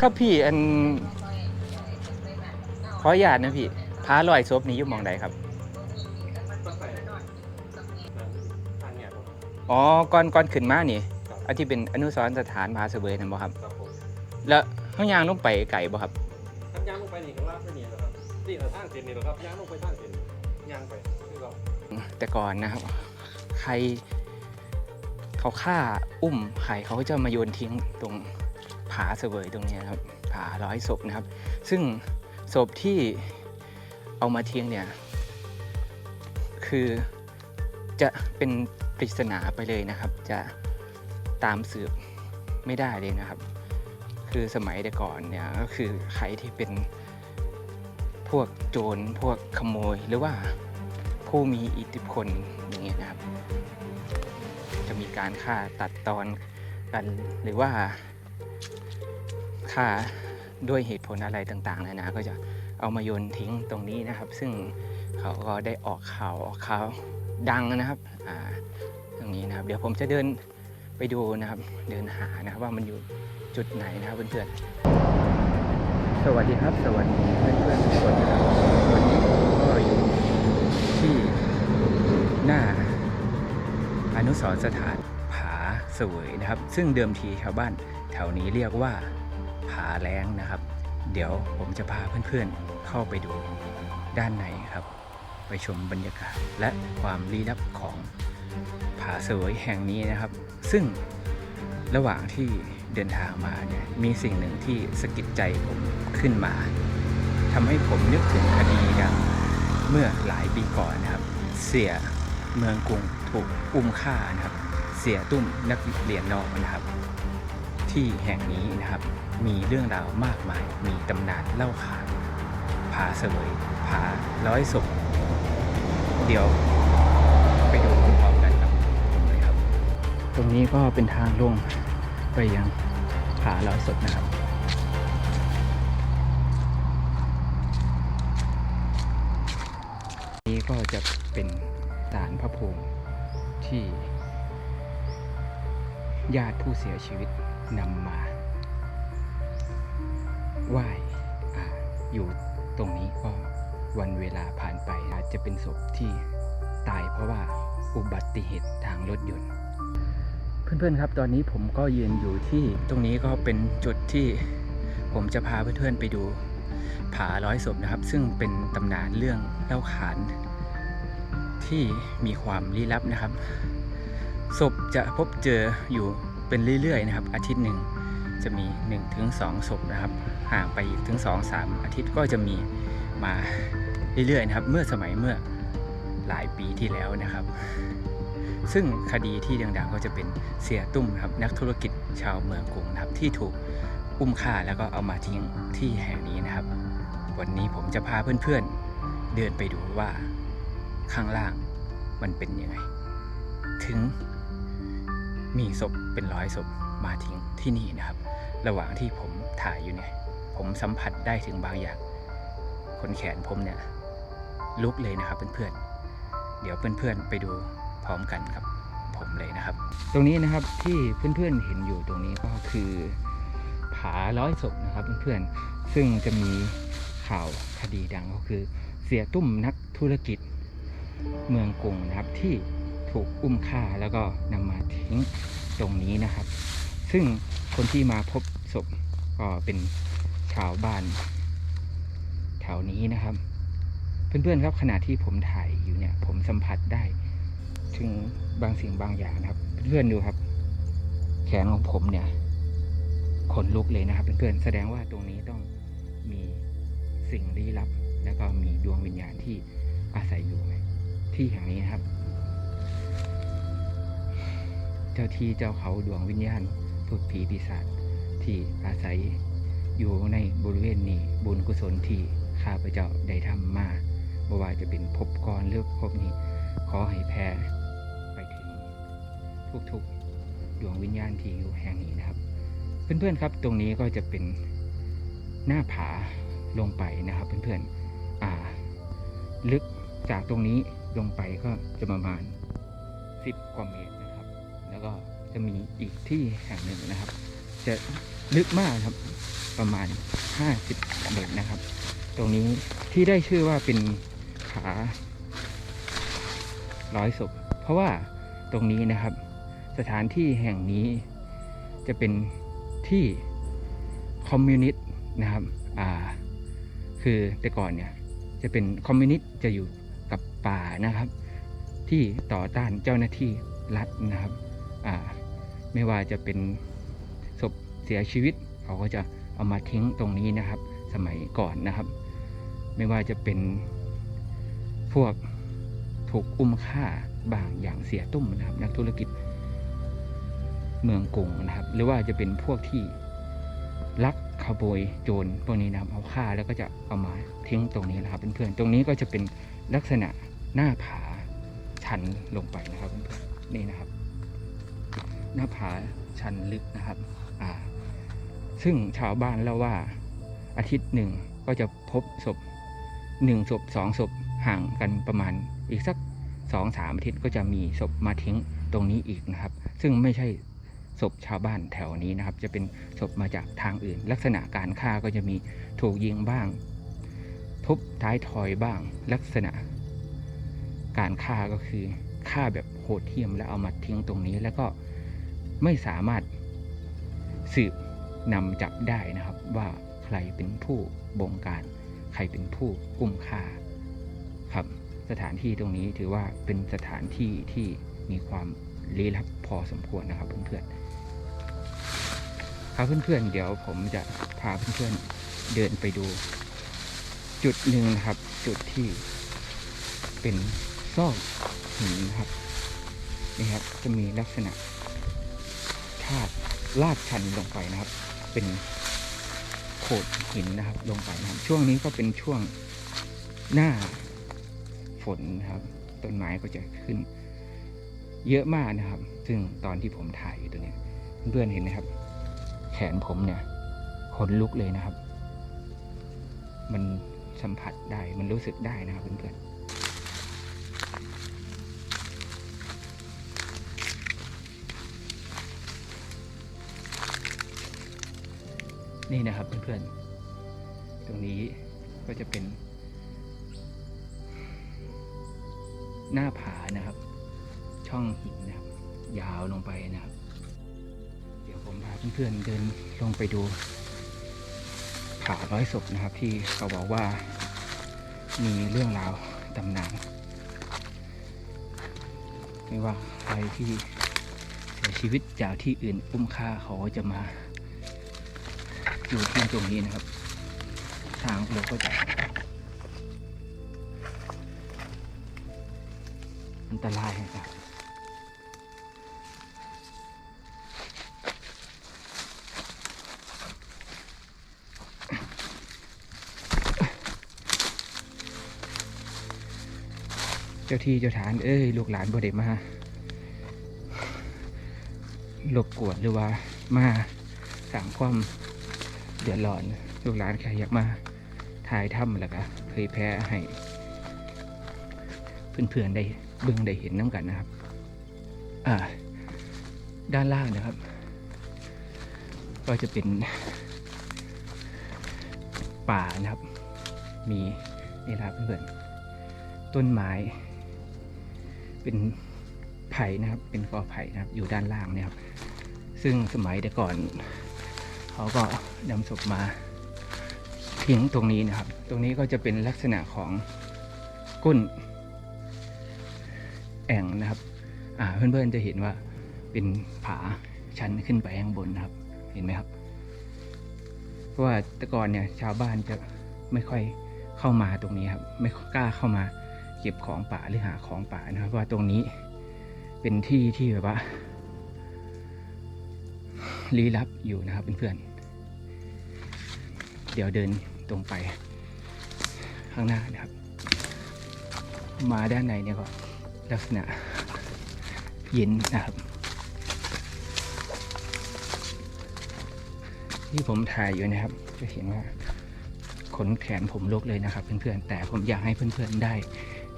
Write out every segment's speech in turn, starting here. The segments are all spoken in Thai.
ครับพี่อันขออนุญาตนะพี่พาลอยศพนี้อยู่หมองใดครับก็ใส่ทางเนี่ยครับ อ๋อก่อนก่อนขึ้นมานี่ครับอันที่เป็นอนุสรณ์สถานพาเสวยนั่นบ่ครับ ครับผมแล้วเขายางลงไปไก่บ่ครับทางยางลงไปนี่ก็ลากไปนี่แหละครับนี่เราทางเส้นนี่แหละครับยางลงไปทางเส้นยางไปคือเราแต่ก่อนนะครับ ใครเขาฆ่าอุ้มใครเขาก็จะมาโยนทิ้งตรง ผาเสวยตรงนี้ครับผาร้อยศพนะครับ ซึ่งศพที่เอามาเทิ้งเนี่ย คือจะเป็นปริศนาไปเลยนะครับ จะตามสืบไม่ได้เลยนะครับ คือสมัยแต่ก่อนเนี่ยก็คือใครที่เป็นพวกโจรพวกขโมยหรือว่าผู้มีอิทธิพลอย่างเงี้ยนะครับ จะมีการฆ่าตัดตอนกันหรือว่า ฆ่าด้วยเหตุผลอะไรต่างๆนานาก็จะเอามาโยนทิ้งตรงนี้นะครับ ซึ่งเขาก็ได้ออกข่าวออกข่าวดังนะครับตรงนี้นะครับ เดี๋ยวผมจะเดินไปดูนะครับ เดินหานะครับว่ามันอยู่จุดไหนนะครับเพื่อนๆสวัสดีครับ สวัสดีเพื่อนๆทุกคนนะครับวันนี้ก็อยู่ที่หน้าอนุสรสถานผาเสวยนะครับ ซึ่งเดิมทีชาวบ้านแถวนี้เรียกว่าาแรงนะครับ เดี๋ยวผมจะพาเพื่อนๆเข้าไปดูด้านในครับ ไปชมบรรยากาศและความลี้ลับของผาเสวยแห่งนี้นะครับ ซึ่งระหว่างที่เดินทางมาเนี่ยมีสิ่งหนึ่งที่สะกิดใจผมขึ้นมาทำให้ผมนึกถึงคดีดังเมื่อหลายปีก่อนนะครับ เสียเมืองกรุงถูกอุ้มฆ่านะครับ เสียตุ้มนักเรียนนอกนะครับ ที่แห่งนี้นะครับ มีเรื่องราวมากมาย มีตำนานเล่าขานผาเสวยผาร้อยศพเดี๋ยวไปดูพร้อมกันครับผมเลยครับ ตรงนี้ก็เป็นทางลงไปยังผาร้อยศพนะครับนี้ก็จะเป็นศาลพระภูมิที่ญาติผู้เสียชีวิต นำมาไหว้ออยู่ตรงนี้ก็วันเวลาผ่านไปอาจจะเป็นศพที่ตายเพราะว่าอุบัติเหตุทางรถยนต์ เพื่อนๆครับตอนนี้ผมก็ยืนอยู่ที่ตรงนี้ก็เป็นจุดที่ผมจะพาเพื่อนๆไปดูผาร้อยศพนะครับ ซึ่งเป็นตำนานเรื่องเล่าขานที่มีความลี้ลับนะครับศพจะพบเจออยู่ เป็นเรื่อยๆนะครับ อาทิตย์หนึ่งจะมี1ถึง2ศพนะครับ ห่างไปอีกถึง 2-3 อาทิตย์ก็จะมีมาเรื่อยๆนะครับ เมื่อสมัยเมื่อหลายปีที่แล้วนะครับ ซึ่งคดีที่ดังๆก็จะเป็นเสียตุ้มครับนักธุรกิจชาวเมืองกรุงนะครับที่ถูกอุ้มฆ่าแล้วก็เอามาทิ้งที่แห่งนี้นะครับ วันนี้ผมจะพาเพื่อนๆเดินไปดูว่าข้างล่างมันเป็นยังไง ถึง มีศพเป็นร้อยศพมาทิ้งที่นี่นะครับ ระหว่างที่ผมถ่ายอยู่เนี่ย ผมสัมผัสได้ถึงบางอย่างคนแขนผมเนี่ยลุกเลยนะครับเพื่อนๆเดี๋ยวเพื่อนๆไปดูพร้อมกันครับ ผมเลยนะครับ ตรงนี้นะครับที่เพื่อนๆเห็นอยู่ตรงนี้ก็คือผาร้อยศพนะครับเพื่อนๆซึ่งจะมีข่าวคดีดังก็คือ เสียตุ้มนักธุรกิจเมืองกรุงนะครับที่ ถูกอุ้มฆ่าแล้วก็นำมาทิ้งตรงนี้นะครับ ซึ่งคนที่มาพบศพก็เป็นชาวบ้านแถวนี้นะครับ เพื่อนๆครับขณะที่ผมถ่ายอยู่เนี่ย ผมสัมผัสได้ ถึงบางสิ่งบางอย่างนะครับ เพื่อนๆดูครับ แขนของผมเนี่ยขนลุกเลยนะครับ เพื่อนๆแสดงว่าตรงนี้ต้องมีสิ่งลี้ลับ แล้วก็มีดวงวิญญาณที่อาศัยอยู่ที่แห่งนี้นะครับ เจ้าที่เจ้าเขาดวงวิญญาณพูดผีปีศาจที่อาศัยอยู่ในบริเวณนี้บุญกุศลที่ข้าพเจ้าได้ทำมาบ่ว่าจะเป็นภพก่อนหรือภพนี้ ขอให้แผ่ไปถึงทุกๆดวงวิญญาณที่อยู่แห่งนี้นะครับ เพื่อนๆครับตรงนี้ก็จะเป็นหน้าผาลงไปนะครับเพื่อนๆอ่า ลึกจากตรงนี้ลงไปก็จะประมาณ 10 กว่าเมตร แล้วก็จะมีอีกที่แห่งหนึ่งนะครับ จะลึกมากครับประมาณ 50เมตรนะครับ ตรงนี้ที่ได้ชื่อว่าเป็นผาร้อยศพเพราะว่าตรงนี้นะครับ สถานที่แห่งนี้จะเป็นที่คอมมิวนิสต์นะครับอ่าคือแต่ก่อนเนี่ยจะเป็นคอมมิวนิสต์จะอยู่กับป่านะครับ ที่ต่อต้านเจ้าหน้าที่รัฐนะครับ ไม่ว่าจะเป็นศพเสียชีวิต เขาก็จะเอามาทิ้งตรงนี้นะครับ สมัยก่อนนะครับ ไม่ว่าจะเป็นพวกถูกอุ้มฆ่าบางอย่างเสียตุ้มนะครับ นักธุรกิจเมืองกรุงนะครับ หรือว่าจะเป็นพวกที่ลักขโมยโจรพวกนี้นะครับเอาฆ่าแล้วก็จะเอามาทิ้งตรงนี้นะครับเพื่อนๆตรงนี้ก็จะเป็นลักษณะหน้าผาชันลงไปนะครับเพื่อนๆนี่นะครับ หน้าผาชันลึกนะครับอ่าซึ่งชาวบ้านเล่าว่าอาทิตย์หนึ่งก็จะพบศพหนึ่งศพสองศพห่างกันประมาณอีกสักสองสามอาทิตย์ก็จะมีศพมาทิ้งตรงนี้อีกนะครับ ซึ่งไม่ใช่ศพชาวบ้านแถวนี้นะครับ จะเป็นศพมาจากทางอื่น ลักษณะการฆ่าก็จะมีถูกยิงบ้าง ทุบท้ายทอยบ้าง ลักษณะ การฆ่าก็คือฆ่าแบบโหดเหี้ยมแล้วเอามาทิ้งตรงนี้แล้วก็ ไม่สามารถสืบนำจับได้นะครับว่าใครเป็นผู้บงการ ใครเป็นผู้อุ้มฆ่าครับ สถานที่ตรงนี้ถือว่าเป็นสถานที่ที่มีความลี้ลับพอสมควรนะครับเพื่อนๆครับเพื่อนๆเดี๋ยวผมจะพาเพื่อนๆเดินไปดู จุดหนึ่งนะครับจุดที่เป็นซอกหินนะครับนี่ครับจะมีลักษณะ ชาดลาดชันลงไปนะครับ เป็นโขดหินนะครับ ลงไปนะครับ ช่วงนี้ก็เป็นช่วงหน้าฝนนะครับ ต้นไม้ก็จะขึ้น เยอะมากนะครับ ซึ่งตอนที่ผมถ่ายอยู่ตัวนี้เพื่อนเห็นไหมครับ แขนผมเนี่ยขนลุกเลยนะครับ มันสัมผัสได้มันรู้สึกได้นะครับเพื่อนๆ นี่นะครับเพื่อนๆ ตรงนี้ก็จะเป็น หน้าผานะครับ ช่องหินนะครับ ยาวลงไปนะครับ เดี๋ยวผมพาเพื่อนๆเดินลงไปดู ผาร้อยศพนะครับ ที่เขาบอกว่ามีเรื่องราวตำนานไม่ว่าใครที่เสียชีวิตจากที่อื่นอุ้มฆ่าเขาจะมา อยู่ที่ตรงนี้นะครับ ทางเราก็จะอันตรายนะครับเจ้าที่เจ้าฐาน เอ้ย ลูกหลานบ่ได้มาหลบกวดหรือว่ามาสั่งความ เดือดร้อนลูกหลานใครอยากมาถ่ายถ้ำแล้วก็เผยแพร่ให้เพื่อนๆได้เบิ่งได้เห็นน้ำกันนะครับ อ่า ด้านล่างนะครับ ก็จะเป็นป่านะครับ มีนี่นะครับเพื่อนๆต้นไม้ เป็นไผ่นะครับ เป็นกอไผ่นะครับ อยู่ด้านล่างเนี่ยครับ ซึ่งสมัยแต่ก่อน เขาก็ นำศพมาทิ้งตรงนี้นะครับ ตรงนี้ก็จะเป็นลักษณะของก้นแอ่งนะครับ อ่าเพื่อนๆจะเห็นว่าเป็นผาชันขึ้นไปข้างบนนะครับ เห็นไหมครับ เพราะว่าแต่ก่อนเนี่ยชาวบ้านจะไม่ค่อยเข้ามาตรงนี้ครับ ไม่กล้าเข้ามาเก็บของป่าหรือหาของป่านะครับเพราะว่าตรงนี้เป็นที่ที่แบบว่าลี้ลับอยู่นะครับเพื่อนๆ เดี๋ยวเดินตรงไปข้างหน้านะครับ มาด้านในเนี่ยก็ลักษณะเย็นนะครับ ที่ผมถ่ายอยู่นะครับ จะเห็นว่าขนแขนผมลกเลยนะครับ เพื่อนๆแต่ผมอยากให้เพื่อนๆได้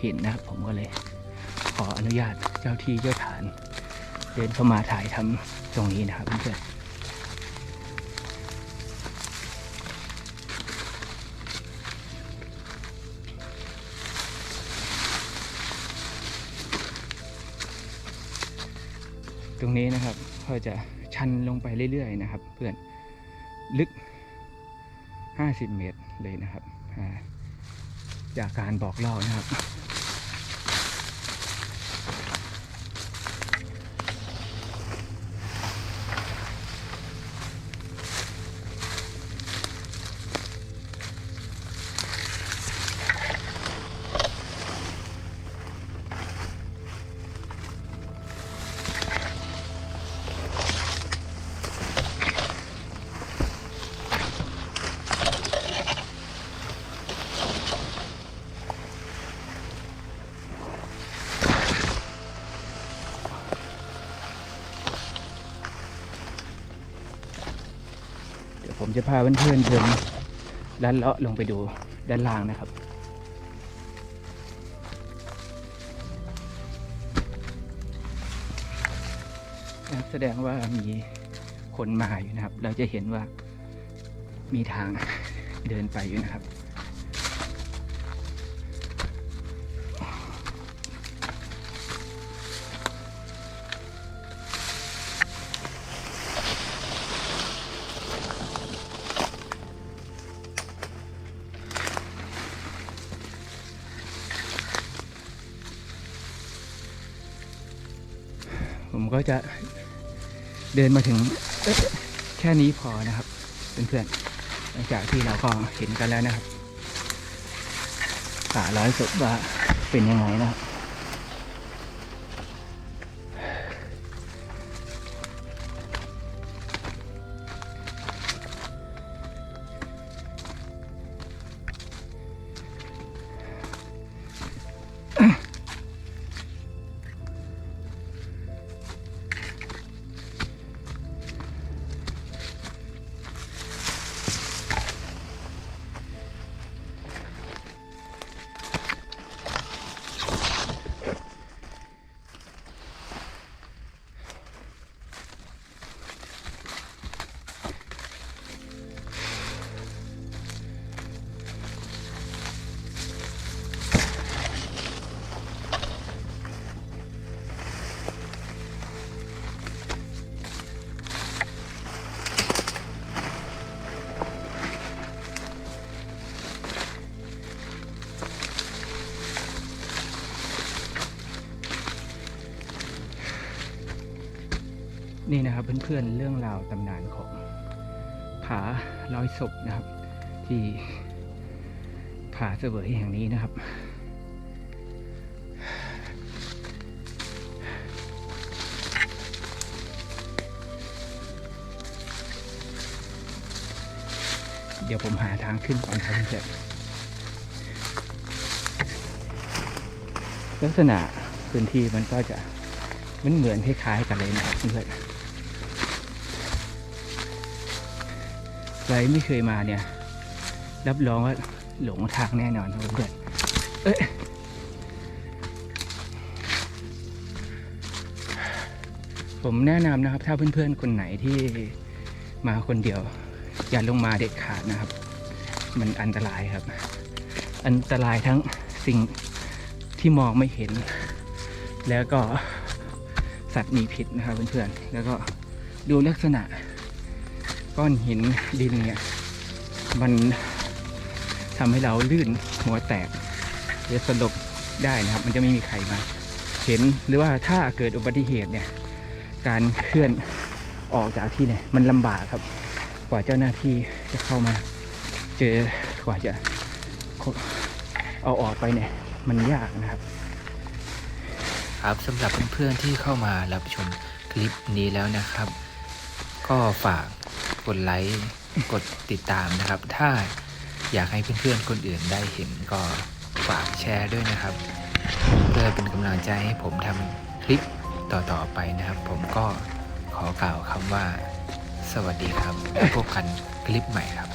เห็นนะครับ ผมก็เลยขออนุญาตเจ้าที่เจ้าฐาน เดินเข้ามาถ่ายทำตรงนี้นะครับเพื่อน ตรงนี้นะครับก็จะชันลงไปเรื่อยๆนะครับ เพื่อนลึก 50 เมตรเลยนะครับจากการบอกเล่านะครับ ผมจะพาเพื่อนๆเดินลัดเลาะลงไปดูด้านล่างนะครับ แสดงว่ามีคนมาอยู่นะครับ เราจะเห็นว่ามีทางเดินไปอยู่นะครับ ก็จะเดินมาถึงแค่นี้พอนะครับเพื่อนๆหลังจากที่เราก็เห็นกันแล้วนะครับป่าร้อยศพว่าเป็นยังไงนะครับ นี่นะครับเพื่อนๆเรื่องราวตำนานของผาร้อยศพนะครับ ที่ผาเสวยแห่งนี้นะครับ เดี๋ยวผมหาทางขึ้นก่อนครับเพื่อนๆลักษณะพื้นที่มันก็จะมันเหมือนคล้ายๆกันเลยนะครับเพื่อน ใครไม่เคยมาเนี่ย รับรองว่าหลงทางแน่นอนเพื่อนเอ้ยผมแนะนำนะครับ ถ้าเพื่อนๆคนไหนที่มาคนเดียว อย่าลงมาเด็ดขาดนะครับ มันอันตรายครับ อันตรายทั้งสิ่งที่มองไม่เห็น แล้วก็สัตว์มีพิษนะครับเพื่อนๆแล้วก็ดูลักษณะ ก้อนหินดินเนี่ย มันทำให้เราลื่นหัวแตกหรือสลบได้นะครับ มันจะไม่มีใครมา เห็นหรือว่าถ้าเกิดอุบัติเหตุเนี่ย การเคลื่อนออกจากที่เนี่ยมันลำบากครับ กว่าเจ้าหน้าที่จะเข้ามา เจอกว่าจะเอาออกไปเนี่ย มันยากนะครับ ครับสำหรับเพื่อนๆที่เข้ามารับชมคลิปนี้แล้วนะครับ ก็ฝาก กดไลค์กดติดตามนะครับ ถ้าอยากให้เพื่อนๆคนอื่นได้เห็นก็ฝากแชร์ด้วยนะครับ เพื่อเป็นกำลังใจให้ผมทำคลิปต่อๆไปนะครับ ผมก็ขอกล่าวคำว่า สวัสดีครับแล้วพบกันคลิปใหม่ครับ